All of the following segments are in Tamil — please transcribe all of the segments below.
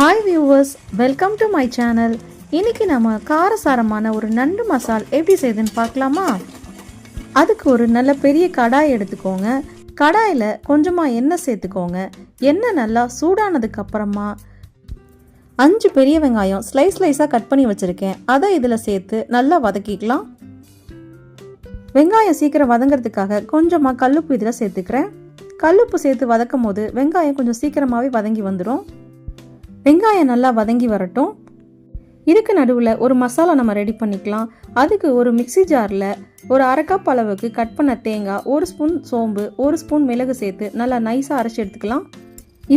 Hi viewers welcome to my channel இன்னைக்கு நம்ம காரசாரமான ஒரு நண்டு மசால் எப்படி செய்யுதுன்னு பார்க்கலாமா? அதுக்கு ஒரு நல்ல பெரிய கடாய் எடுத்துக்கோங்க. கடாயில் கொஞ்சமாக எண்ணெய் சேர்த்துக்கோங்க. எண்ணெய் நல்லா சூடானதுக்கு அப்புறமா அஞ்சு பெரிய வெங்காயம் ஸ்லைஸ் ஸ்லைஸாக கட் பண்ணி வச்சுருக்கேன். அதை இதில் சேர்த்து நல்லா வதக்கிக்கலாம். வெங்காயம் சீக்கிரம் வதங்கிறதுக்காக கொஞ்சமாக கல்லுப்பு இதில் சேர்த்துக்கிறேன். கல்லுப்பு சேர்த்து வதக்கும் போது வெங்காயம் கொஞ்சம் சீக்கிரமாகவே வதங்கி வந்துடும் வெங்காயம் நல்லா வதங்கி வரட்டும். இதுக்கு நடுவில் ஒரு மசாலா நம்ம ரெடி பண்ணிக்கலாம். அதுக்கு ஒரு மிக்ஸி ஜாரில் ஒரு அரைக்கப் அளவுக்கு கட் பண்ண தேங்காய் ஒரு ஸ்பூன் சோம்பு ஒரு ஸ்பூன் மிளகு சேர்த்து நல்லா நைஸாக அரைச்சி எடுத்துக்கலாம்.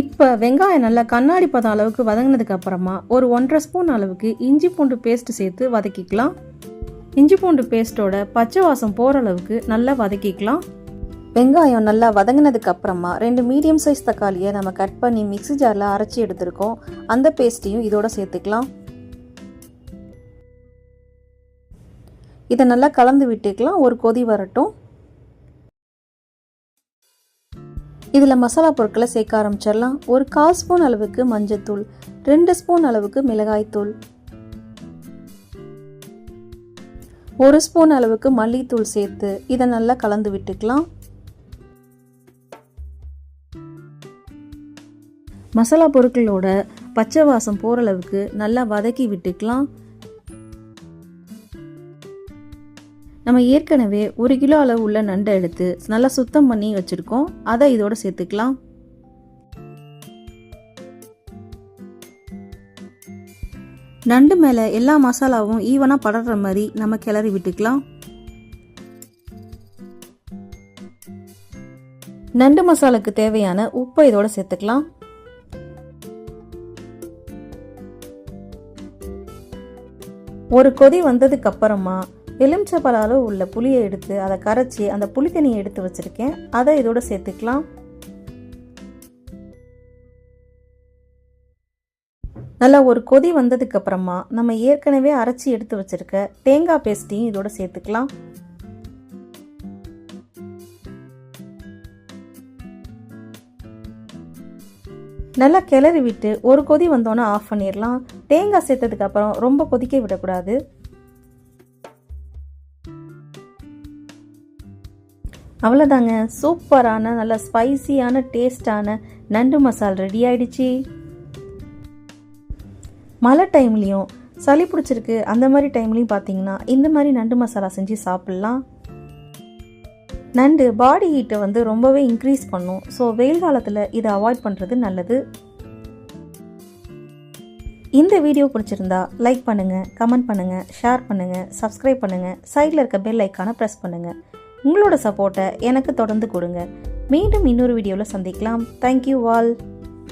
இப்போ வெங்காயம் நல்லா கண்ணாடி பதம் அளவுக்கு வதங்கினதுக்கு அப்புறமா ஒரு ஒன்றரை ஸ்பூன் அளவுக்கு இஞ்சி பூண்டு பேஸ்ட் சேர்த்து வதக்கிக்கலாம். இஞ்சி பூண்டு பேஸ்ட்டோட பச்சை வாசம் போகிற அளவுக்கு நல்லா வதக்கிக்கலாம். வெங்காயம் நல்லா வதங்கினதுக்கு அப்புறமா ரெண்டு மீடியம் சைஸ் தக்காளியை நம்ம கட் பண்ணி மிக்ஸி ஜாரில் அரைச்சி எடுத்திருக்கோம். அந்த பேஸ்ட்டையும் இதோட சேர்த்துக்கலாம். இதை நல்லா கலந்து விட்டுக்கலாம். ஒரு கொதி வரட்டும். இதில் மசாலா பொருட்களை சேர்க்க ஆரம்பிச்சிடலாம். ஒரு கால் ஸ்பூன் அளவுக்கு மஞ்சத்தூள் ரெண்டு ஸ்பூன் அளவுக்கு மிளகாய்த்தூள் ஒரு ஸ்பூன் அளவுக்கு மல்லித்தூள் சேர்த்து இதை நல்லா கலந்து விட்டுக்கலாம். மசாலா பொருட்களோட பச்சை வாசம் போகிற அளவுக்கு நல்லா வதக்கி விட்டுக்கலாம். நம்ம ஏற்கனவே ஒரு கிலோ அளவு உள்ள நண்டை எடுத்து நல்லா சுத்தம் பண்ணி வச்சுருக்கோம். அதை இதோட சேர்த்துக்கலாம். நண்டு மேலே எல்லா மசாலாவும் ஈவனாக படற மாதிரி நம்ம கிளறி விட்டுக்கலாம். நண்டு மசாலாக்கு தேவையான உப்பை இதோட சேர்த்துக்கலாம். ஒரு கொதி வந்ததுக்கு அப்புறமா எலுமிச்சப்பழ அளவு உள்ள புளியை எடுத்து அதை கரைச்சி அந்த புளி தண்ணியை எடுத்து வச்சுருக்கேன். அதை இதோட சேர்த்துக்கலாம். நல்லா ஒரு கொதி வந்ததுக்கு அப்புறமா நம்ம ஏற்கனவே அரைச்சி எடுத்து வச்சிருக்க தேங்காய் பேஸ்ட்டையும் இதோட சேர்த்துக்கலாம். நல்லா கிளறி விட்டு ஒரு கொதி வந்தோன்னே ஆஃப் பண்ணிடலாம். தேங்காய் சேர்த்ததுக்கப்புறம் ரொம்ப கொதிக்க விடக்கூடாது. அவ்வளோதாங்க சூப்பரான நல்ல ஸ்பைசியான டேஸ்டான நண்டு மசால் ரெடி ஆயிடுச்சு. மழை டைம்லேயும் சளி பிடிச்சிருக்கு. அந்த மாதிரி டைம்லையும் பார்த்தீங்கன்னா இந்த மாதிரி நண்டு மசாலா செஞ்சு சாப்பிட்லாம். நண்டு பாடி ஹீட்டை வந்து ரொம்பவே இன்க்ரீஸ் பண்ணும். ஸோ வெயில் காலத்தில் இதை அவாய்ட் பண்ணுறது நல்லது. இந்த வீடியோ பிடிச்சிருந்தா லைக் பண்ணுங்கள் கமெண்ட் பண்ணுங்கள் ஷேர் பண்ணுங்கள் சப்ஸ்கிரைப் பண்ணுங்கள் சைடில் இருக்க பெல் ஐக்கானை ப்ரெஸ் பண்ணுங்கள் உங்களோட சப்போர்ட்டை எனக்கு தொடர்ந்து கொடுங்க. மீண்டும் இன்னொரு வீடியோவில் சந்திக்கலாம். Thank you all